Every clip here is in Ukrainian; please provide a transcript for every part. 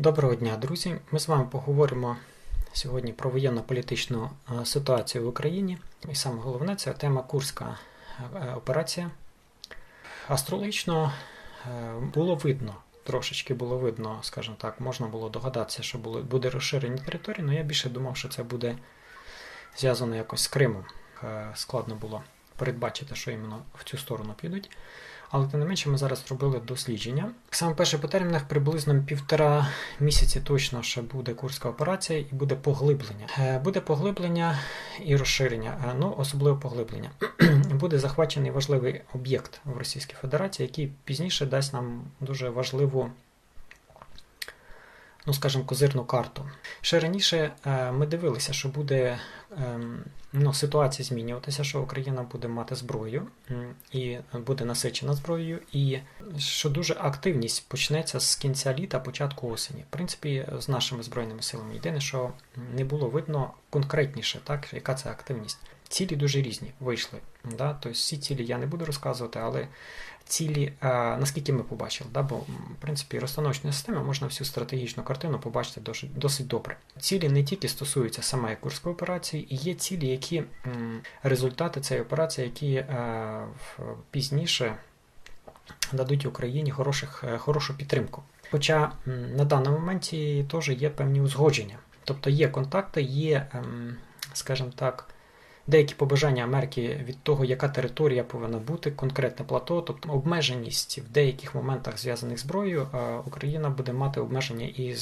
Доброго дня, друзі! Ми з вами поговоримо сьогодні про воєнно-політичну е, ситуацію в Україні. І саме головне це тема Курська е, операція. Астрологічно е, було видно, трошечки було видно, скажімо так, можна було догадатися, що буде розширення території, але я більше думав, що це буде зв'язано якось з Кримом. Складно було передбачити, що іменно в цю сторону підуть. Але тим не менше ми зараз зробили дослідження. Саме перше по термінах приблизно півтора місяці точно ще буде курська операція і буде поглиблення. Е, буде поглиблення і розширення, е, ну особливо поглиблення. буде захвачений важливий об'єкт в Російській Федерації, який пізніше дасть нам дуже важливу ну, скажімо, козирну карту. Ще раніше е, ми дивилися, що буде ем, ну, ситуація змінюватися, що Україна буде мати зброю і буде насичена зброєю, і що дуже активність почнеться з кінця літа, початку осені. В принципі, з нашими збройними силами. Єдине, що не було видно конкретніше, так, яка це активність. Цілі дуже різні вийшли. Да? Тобто всі цілі я не буду розказувати, але цілі, а, наскільки ми побачили, да? бо в принципі розстановочної системи можна всю стратегічну картину побачити досить добре. Цілі не тільки стосуються самої курської операції, і є цілі, які результати цієї операції, які а, пізніше дадуть Україні хороших, е, хорошу підтримку. Хоча на даному моменті теж є певні узгодження. Тобто є контакти, є, ем, скажімо так, деякі побажання Америки від того, яка територія повинна бути, конкретне плато, тобто обмеженість в деяких моментах зв'язаних зброєю, Україна буде мати обмеження і, е,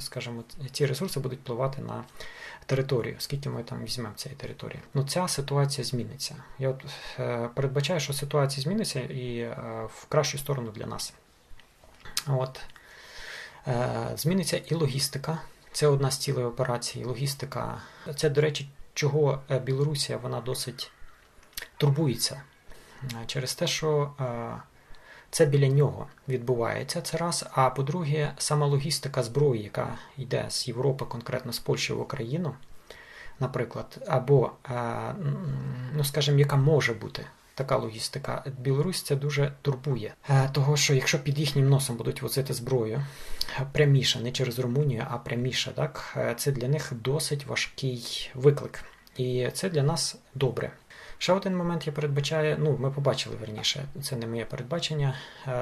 скажімо, ці ресурси будуть впливати на територію, скільки ми там візьмемо цієї території. Ну ця ситуація зміниться. Я от е, передбачаю, що ситуація зміниться і е, в кращу сторону для нас. От. Зміниться і логістика. Це одна з цілей операції. Логістика. Це, до речі, чого е, Білорусія вона досить турбується е, через те, що е, це біля нього відбувається це раз. А по-друге, сама логістика зброї, яка йде з Європи, конкретно з Польщі в Україну, наприклад, або, ну скажімо, яка може бути. Така логістика. Білорусь це дуже турбує. Того, що якщо під їхнім носом будуть возити зброю пряміше, не через Румунію, а пряміше, так це для них досить важкий виклик. І це для нас добре. Ще один момент я передбачаю, ну, ми побачили верніше, це не моє передбачення.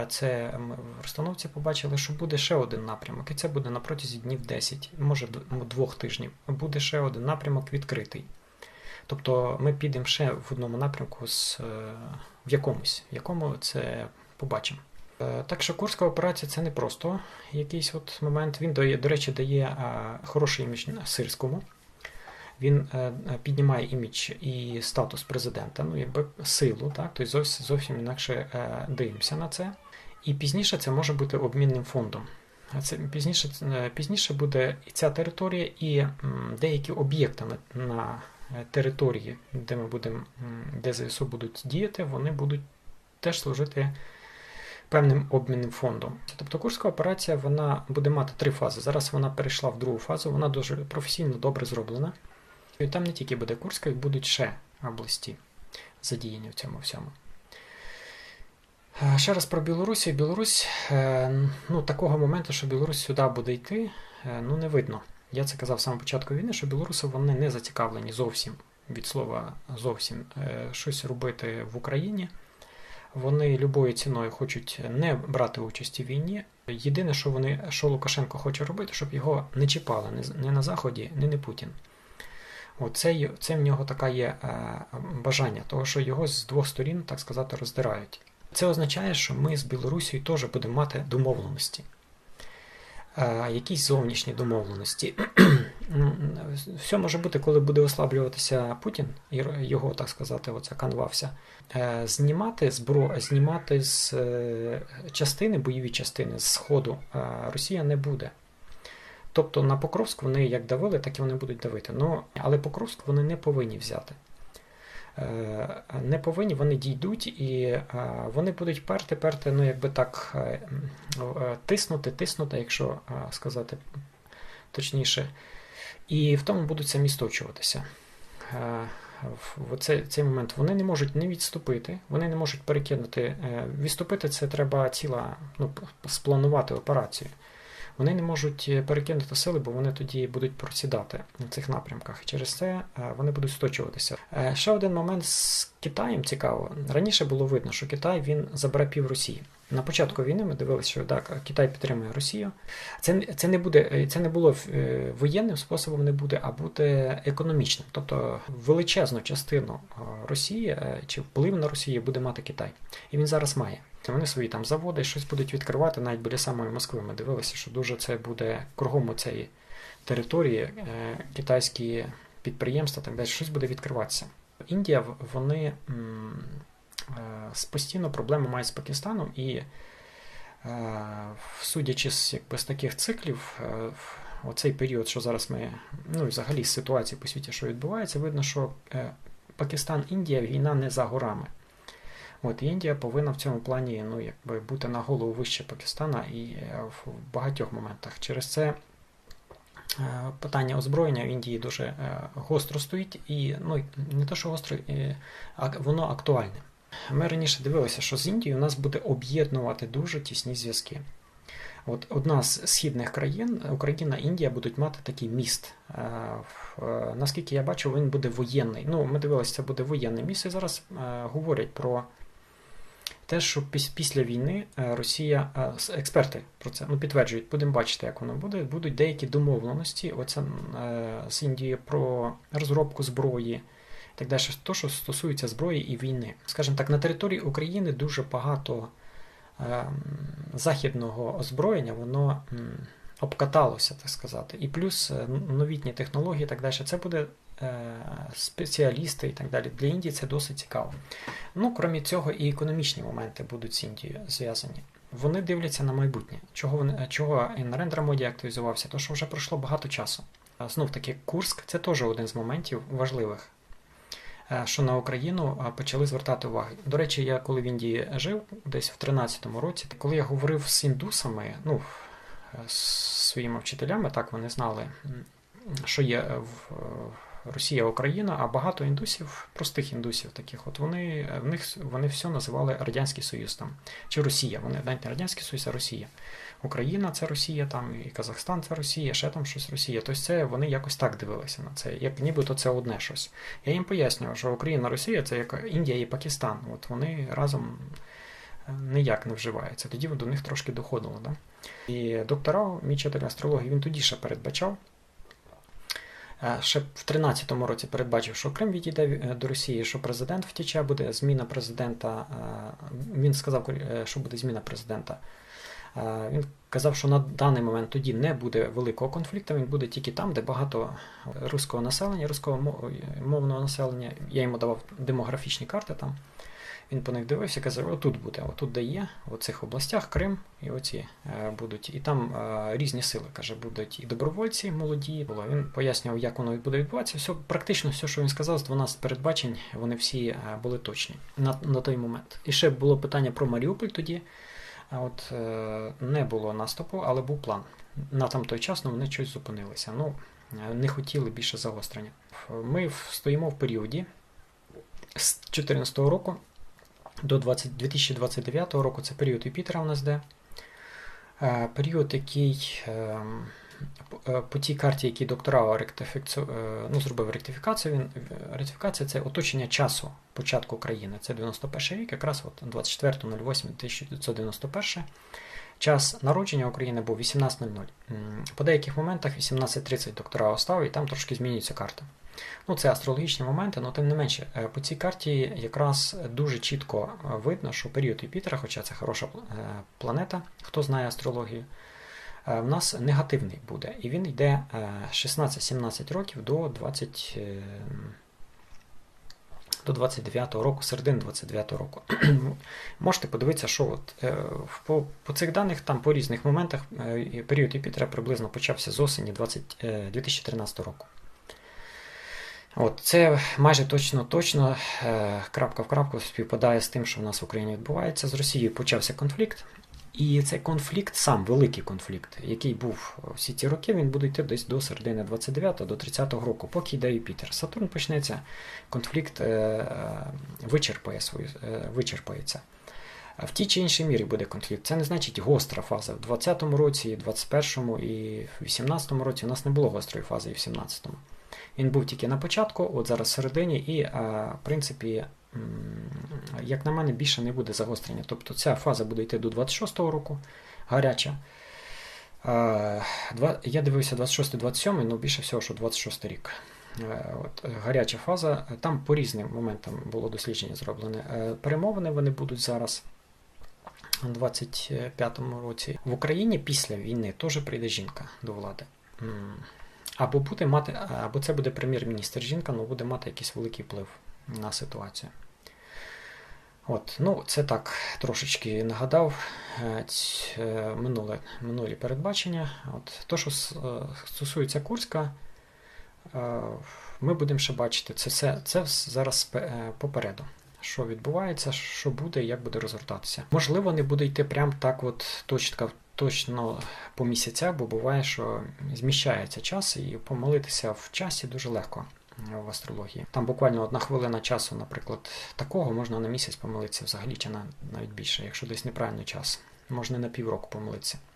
Це ми в розстановці побачили, що буде ще один напрямок, і це буде на протязі днів 10, може двох тижнів. Буде ще один напрямок відкритий. Тобто ми підемо ще в одному напрямку з, е, в якомусь, в якому це побачимо. Е, так що Курська операція це не просто якийсь от момент. Він, дає, до речі, дає хороший імідж сирському. Він е, піднімає імідж і статус президента, ну якби силу, так, тобто зовсім, зовсім інакше дивимося на це. І пізніше це може бути обмінним фондом. Це Пізніше пізніше буде і ця територія, і деякі об'єкти на Е, території, де ми будемо, де ЗСУ будуть діяти, вони будуть теж служити певним обмінним фондом. Тобто Курська операція вона буде мати три фази. Зараз вона перейшла в другу фазу, вона дуже професійно добре зроблена. І там не тільки буде Курська, і будуть ще області задіяні в цьому всьому. Е, ще раз про Білорусі. Білорусь, е, ну, такого моменту, що Білорусь сюди буде йти, ну, не видно. Я це казав в самому початку війни, що білоруси вони не зацікавлені зовсім від слова зовсім е, щось робити в Україні. Вони любою ціною хочуть не брати участь у війні. Єдине, що вони, що Лукашенко хоче робити, щоб його не чіпали ні на Заході, ні не Путін. От це, в нього таке є е, бажання, того, що його з двох сторін, так сказати, роздирають. Це означає, що ми з Білорусією теж будемо мати домовленості якісь зовнішні домовленості. Все може бути, коли буде ослаблюватися Путін його, так сказати, оця канва. Е, знімати збро... знімати з е, частини, бойові частини з Сходу Росія не буде. Тобто на Покровськ вони як давили, так і вони будуть давити. Ну, Але Покровськ вони не повинні взяти. Е, не повинні, вони дійдуть і е, вони будуть перти, перти, ну якби так е, тиснути, тиснути, якщо сказати точніше, і в тому будуть самі сточуватися. В цей, цей момент вони не можуть не відступити, вони не можуть перекинути. Відступити це треба ціла, ну, спланувати операцію. Вони не можуть е, перекинути сили, бо вони тоді будуть просідати на цих напрямках. Через це е, вони будуть сточуватися. Е, ще один момент з Китаєм цікаво. Раніше було видно, що Китай він забере пів Росії. На початку війни ми дивилися, що так, Китай підтримує Росію. Це це не буде, це не було воєнним способом, не буде, а буде економічним. Тобто величезну частину Росії чи вплив на Росію буде мати Китай. І він зараз має. Вони свої там заводи, щось будуть відкривати навіть біля самої Москви. Ми дивилися, що дуже це буде кругом цієї території, е, китайські підприємства, так далі, щось буде відкриватися. Індія, вони е, постійно проблеми мають з Пакистаном, і, е, судячи з якби, з таких циклів, оцей період, що зараз ми, ну і взагалі з ситуації по світі, що відбувається, видно, що Пакистан-Індія війна не за горами. От Індія повинна в цьому плані ну, якби бути на голову вище Пакистана і е, в багатьох моментах. Через це е, питання озброєння в Індії дуже е, гостро стоїть, і ну, не те, що гостро, а воно актуальне. Ми раніше дивилися, що з Індією нас буде об'єднувати дуже тісні зв'язки. От Одна з східних країн, Україна, Індія, будуть мати такий міст. Наскільки я бачу, він буде воєнний. Ну, Ми дивилися, це буде воєнне місце. Зараз говорять про те, що після війни е, Росія, е, експерти про це ну, підтверджують, будемо бачити, як воно буде. Будуть деякі домовленості оце, е, з Індією про розробку зброї. Так далі, то, що стосується зброї і війни. Скажімо так, на території України дуже багато е, західного озброєння, воно м, обкаталося, так сказати. І плюс новітні технології так далі. Це буде Е, спеціалісти і так далі. Для Індії це досить цікаво. Ну, крім цього, і економічні моменти будуть з Індією зв'язані. Вони дивляться на майбутнє. Чого вони, чого і Нарендра Моді активізувався? То що вже пройшло багато часу. Знов таки, Курск це теж один з моментів важливих, е, що на Україну почали звертати увагу. До речі, я коли в Індії жив, десь в 13-му році, коли я говорив з індусами, ну, з своїми вчителями, так вони знали, що є в Росія, Україна, а багато індусів, простих індусів таких, от вони в них вони все називали Радянський Союз там, чи Росія. Вони навіть Радянський Союз, а Росія. Україна це Росія, там, і Казахстан це Росія, ще там щось Росія. Тобто це вони якось так дивилися на це, як нібито це одне щось. Я їм пояснював, що Україна, Росія це як Індія і Пакистан. От вони разом е, ніяк не вживаються. Тоді до них трошки доходило. Да? І доктора, мій вчитель астрології, він тоді ще передбачав. Е, ще в 13-му році передбачив, що Крим відійде е, до Росії, що президент втіче, буде зміна президента. Е, він сказав, що буде зміна президента. Він казав, що на даний момент тоді не буде великого конфлікту, він буде тільки там, де багато руського населення, руського мовного населення. Я йому давав демографічні карти там. Він по них дивився і казав, отут буде, отут де є, в цих областях Крим, і оці е, будуть. І там е, різні сили, каже, будуть і добровольці молоді. Він пояснював, як воно буде відбуватися. Все, Практично все, що він сказав, з 12 передбачень, вони всі е, були точні на, на той момент. І ще було питання про Маріуполь тоді. От Не було наступу, але був план. На там той час ну, вони щось зупинилися. Ну, Не хотіли більше загострення. Ми стоїмо в періоді з 2014 року до 20, 2029 року це період Юпітера у нас де. Е, період, який ем, е, по тій карті, який доктора е, ну, зробив ректифікацію, він, ректифікація це оточення часу початку країни. Це 91 рік, якраз 24.08.1991. Час народження України був 18.00. По деяких моментах 18.30 доктора остав, і там трошки змінюється карта. Ну, Це астрологічні моменти, але тим не менше, е, по цій карті якраз дуже чітко е, видно, що період Юпітера, хоча це хороша е, планета, хто знає астрологію, в нас негативний буде. І він йде 16-17 років до 20. До 29-го року, середини 29-го року. Можете подивитися, що от, по по цих даних, там по різних моментах період Юпітера приблизно почався з осені 20, 2013 року. От, Це майже точно-точно е, крапка в крапку співпадає з тим, що в нас в Україні відбувається. З Росією почався конфлікт. І цей конфлікт, сам великий конфлікт, який був всі ці роки, він буде йти десь до середини 29 до 30-го року, поки йде Юпітер. Сатурн почнеться, конфлікт е, вичерпає свою, е, вичерпається. в тій чи іншій мірі буде конфлікт. Це не значить гостра фаза. В 20-му році, і 21-му і в 18-му році у нас не було гострої фази і в 17-му. Він був тільки на початку, от зараз всередині, і, в принципі, як на мене, більше не буде загострення. Тобто ця фаза буде йти до 26-го року, гаряча. Я дивився 26-27, ну більше всього, що 26 рік. Е, От, е, гаряча фаза. Там по різним моментам було дослідження зроблене. Е, Перемовини вони будуть зараз у 25-му році. В Україні після війни теж прийде жінка до влади. Або буде мати, або це буде прем'єр-міністр жінка, але буде мати якийсь великий вплив на ситуацію. От, ну, це так трошечки нагадав е, е, минуле, минулі передбачення. От, то, що е, стосується Курська, ми будемо ще бачити. Це, все, це зараз попереду. Що відбувається, що буде як буде розгортатися. Можливо, не буде йти прям так, от точно, точно по місяцях, бо буває, що зміщається час, і помилитися в часі дуже легко е, в астрології. Там буквально одна хвилина часу, наприклад, такого можна на місяць помилитися взагалі, чи на навіть більше, якщо десь неправильний час. Можна на півроку помилитися.